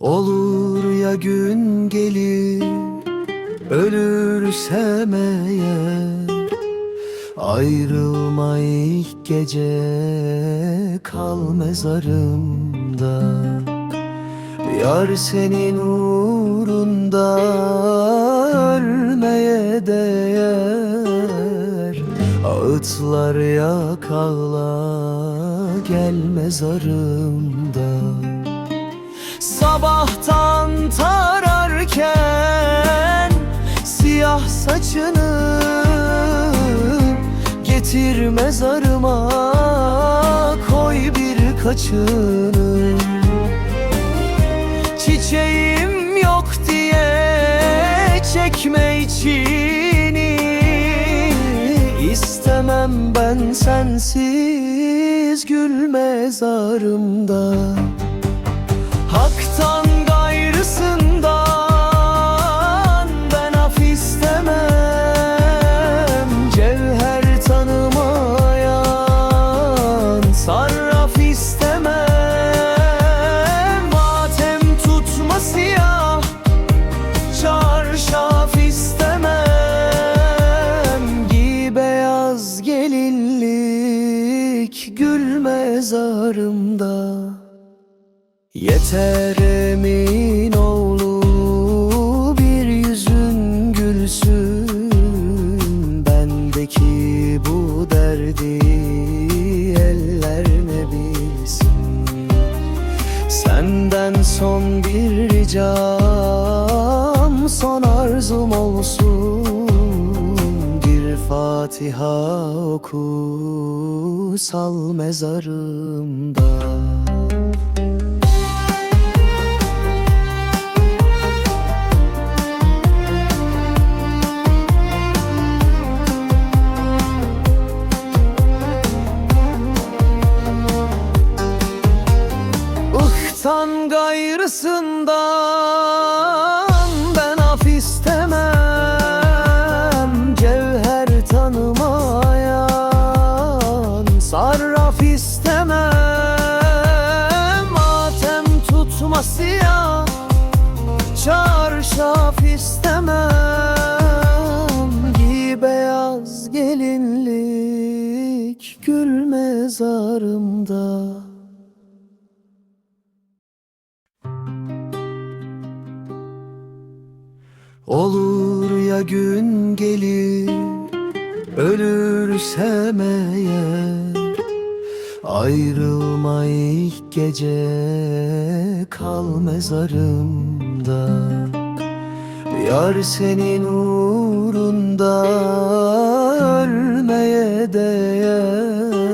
Olur ya gün gelir Ölürsem eğer Ayrılma ilk gece Kal mezarımda. Yar senin uğrunda Ölmeye değer. Ağıtlar yakala Gel mezarımda Sabahtan tararken Siyah saçını Getir mezarıma Koy birkaçını Çiçeğim yok diye Çekme içini İstemem ben sensiz Gül mezarımda Hak'tan gayrısından ben af istemem. Cevher tanımayan sarraf istemem. Matem tutma siyah çarşaf istemem. Giy beyaz gelinlik gül mezarımda Yeter emin oğlu bir yüzün gülsün. Bendeki bu derdi eller ne bilsin. Senden son bir ricam son arzum olsun. Bir Fatiha oku sal mezarımda gayrısından ben af istemem Cevher tanımayan sarraf istemem. Matem tutma siyah çarşaf istemem. Giy beyaz gelinlik gül mezarımda Olur ya gün gelir Ölürsem eğer Ayrılma ilk gece Kal mezarımda. Yar senin uğrunda Ölmeye değer.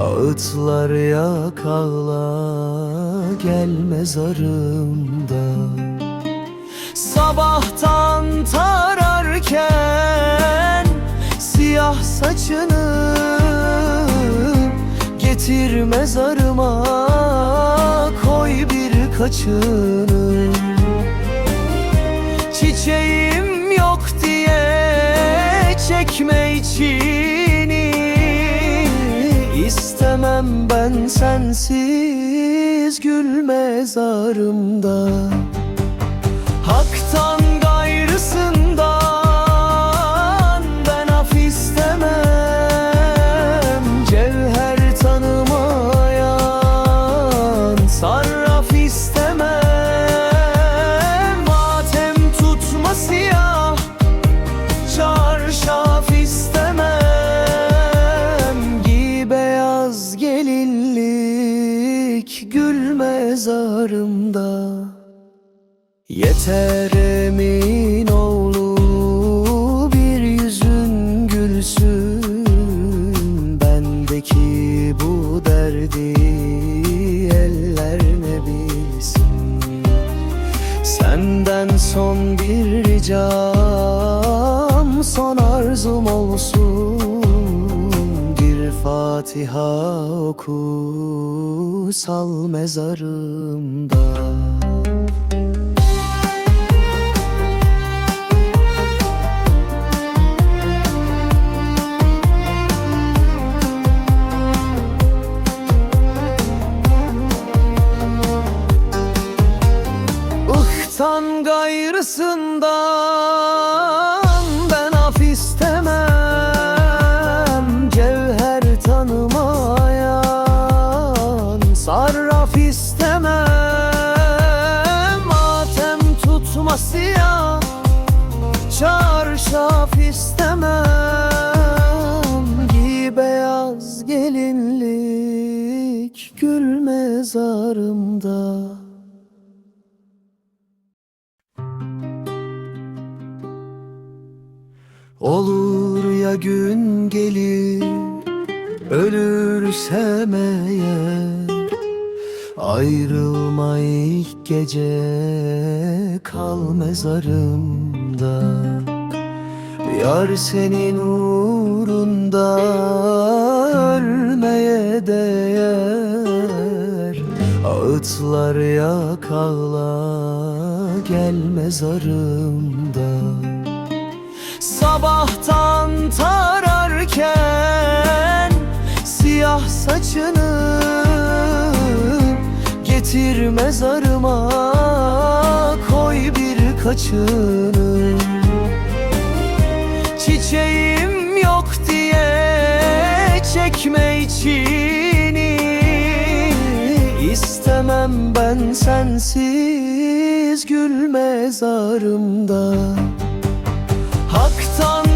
Ağıtlar yakala Gel mezarımda Getir mezarıma Koy birkaçını. Çiçeğim yok diye Çekme içini. İstemem ben sensiz Gül mezarımda mezarımda. Yeter emin oğlu bir yüzün gülsün. Bendeki bu derdi eller ne bilsin? Senden son bir ricam son arzum olsun Fatiha oku sal mezarımda gayrısından tutmasıya çarşaf istemem. Giy beyaz gelinlik gül mezarımda. Olur ya gün gelir ölürsem eğer Ayrılma ilk gece kal mezarımda. Yar senin uğrunda ölmeye değer. Ağıtlar yakala gel mezarımda. Sabahtan tararken Siyah saçını Getir mezarıma Koy birkaçını. Çiçeğim yok diye Çekme içini. İstemem ben sensiz Gül mezarımda. Hak'tan